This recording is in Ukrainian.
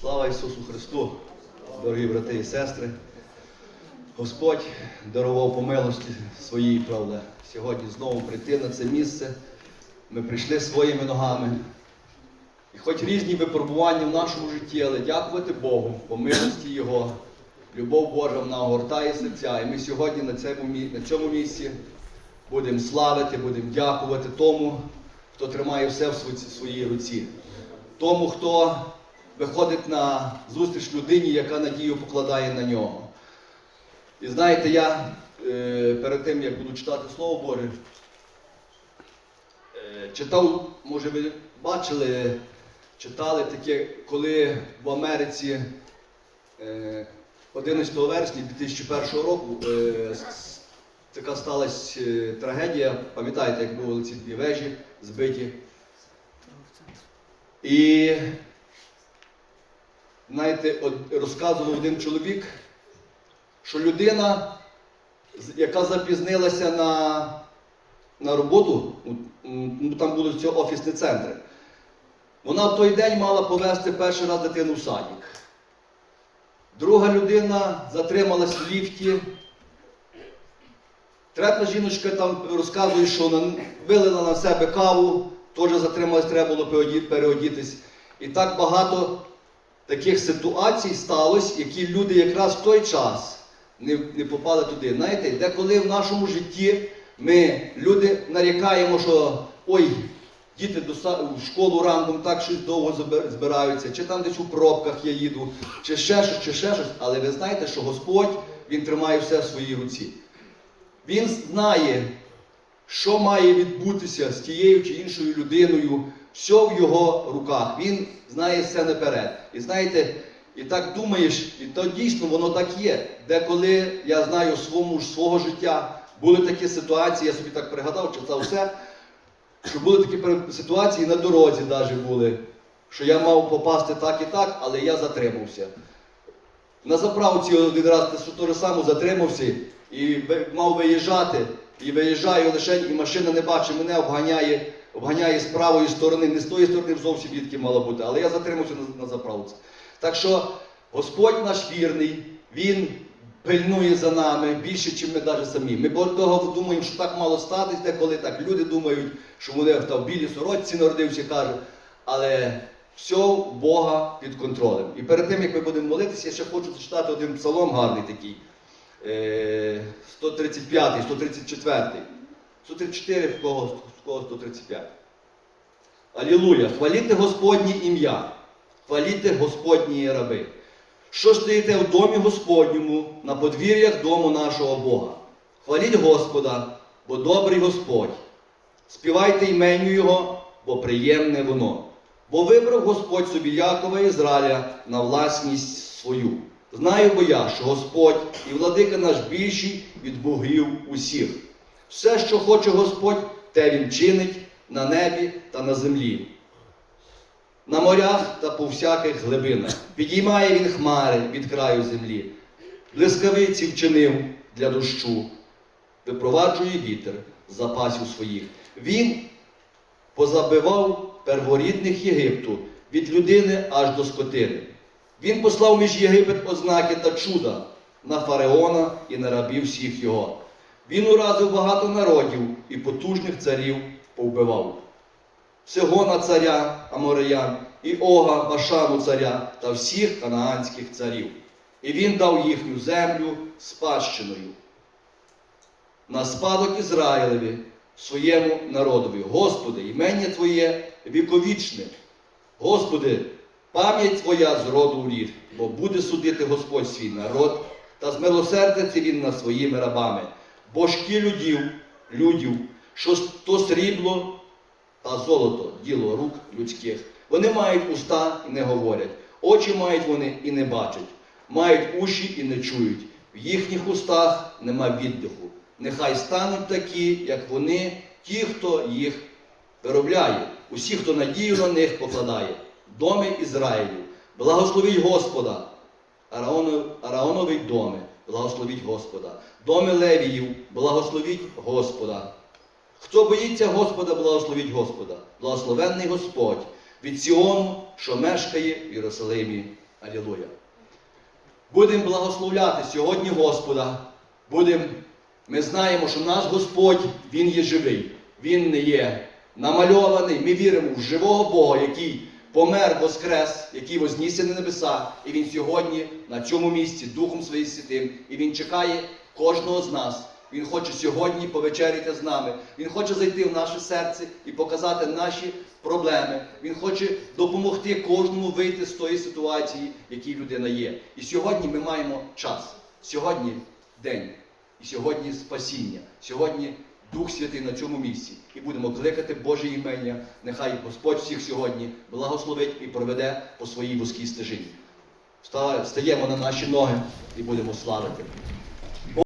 Слава Ісусу Христу, дорогі брати і сестри. Господь дарував по милості своїй, правда, сьогодні знову прийти на це місце. Ми прийшли своїми ногами. І хоч різні випробування в нашому житті, але дякувати Богу по милості Його. Любов Божа вона огортає серця. І ми сьогодні на цьому, на цьому місці будемо славити, будемо дякувати тому, хто тримає все в своїй руці. Тому, хто виходить на зустріч людині, яка надію покладає на нього. І знаєте, я е, перед тим, як буду читати Слово Боже, е, читав, може ви бачили, читали таке, коли в Америці е, 11 вересня 2001 року е, така сталася е, трагедія. Пам'ятаєте, як були ці дві вежі збиті. І знаєте, розказував один чоловік, що людина, яка запізнилася на, на роботу, там були ці офісні центри, вона в той день мала повезти перший раз дитину в садик. Друга людина затрималась в ліфті. Третя жіночка там розказує, що вилила на себе каву, теж затрималась, треба було переодітись. І так багато таких ситуацій сталося, які люди якраз в той час не, не попали туди. Знаєте, деколи в нашому житті ми люди нарікаємо, що ой, діти до в школу ранком так щось довго збираються, чи там десь у пробках я їду, чи ще щось, чи ще щось. Але ви знаєте, що Господь Він тримає все в своїй руці. Він знає, що має відбутися з тією чи іншою людиною, все в його руках. Він знає все наперед. І знаєте, і так думаєш, і то дійсно воно так є. Деколи я знаю своєму ж свого життя, були такі ситуації, я собі так пригадав, чи це все, що були такі ситуації на дорозі навіть були, що я мав попасти так і так, але я затримався. На заправці один раз те саме затримався і мав виїжджати. І виїжджаю лише, і машина не бачить мене, обганяє, обганяє з правої сторони, не з тої сторони зовсім відки мала бути, але я затримався на, на заправці. Так що Господь наш вірний, Він пильнує за нами більше, ніж ми навіть самі. Ми того думаємо, що так мало статись, деколи так люди думають, що вони в білій сорочці народився, кажуть. Але все в Бога під контролем. І перед тим, як ми будемо молитися, я ще хочу зачитати один псалом гарний такий. Е, 135, 134. 134 в кого, в кого 135. Алілуя! Хваліте Господнє ім'я, хваліте Господні раби. Що стоїте в домі Господньому, на подвір'ях дому нашого Бога. Хваліть Господа, бо добрий Господь. Співайте іменю Його, бо приємне воно. Бо вибрав Господь собі Якова Ізраїля на власність свою. Знаю бо я, що Господь і владика наш більший від богів усіх. Все, що хоче Господь, те Він чинить на небі та на землі. На морях та по всяких глибинах. Підіймає він хмари від краю землі. Блискавиці вчинив для дощу, випроваджує вітер запасів своїх. Він позабивав перворідних Єгипту від людини аж до скотини. Він послав між Єгипет ознаки та чуда на фараона і на рабів всіх його. Він уразив багато народів і потужних царів повбивав. Сигона царя Амореян, і Ога Башану царя та всіх ханаанських царів. І він дав їхню землю спадщиною на спадок Ізраїлеві, своєму народові. Господи, імення Твоє віковічне. Господи, пам'ять Твоя з роду рід, бо буде судити Господь свій народ, та змилосердиться Він над своїми рабами, божки людів, людів, що то срібло та золото, діло рук людських. Вони мають уста і не говорять, очі мають вони і не бачать, мають уші і не чують. В їхніх устах нема віддиху. Нехай стануть такі, як вони, ті, хто їх виробляє, усі, хто надію на них покладає. Доми Ізраїлю, благословіть Господа, Араонові доми, благословіть Господа, доми Левіїв, благословіть Господа. Хто боїться Господа, благословіть Господа, благословенний Господь від Сіону, що мешкає в Єрусалимі. Алілуя. Будемо благословляти сьогодні Господа. Будем, ми знаємо, що наш Господь, Він є живий. Він не є намальований. Ми віримо в живого Бога, який помер, воскрес, який вознісся на небеса. І Він сьогодні на цьому місці Духом Своїм Святим. І Він чекає кожного з нас. Він хоче сьогодні повечеряти з нами. Він хоче зайти в наше серце і показати наші проблеми. Він хоче допомогти кожному вийти з тої ситуації, в якій людина є. І сьогодні ми маємо час. Сьогодні день. І сьогодні спасіння. Сьогодні Дух Святий на цьому місці. І будемо кликати Боже імення. Нехай Господь всіх сьогодні благословить і проведе по своїй вузькій стежині. Вста- Встаємо на наші ноги і будемо славити.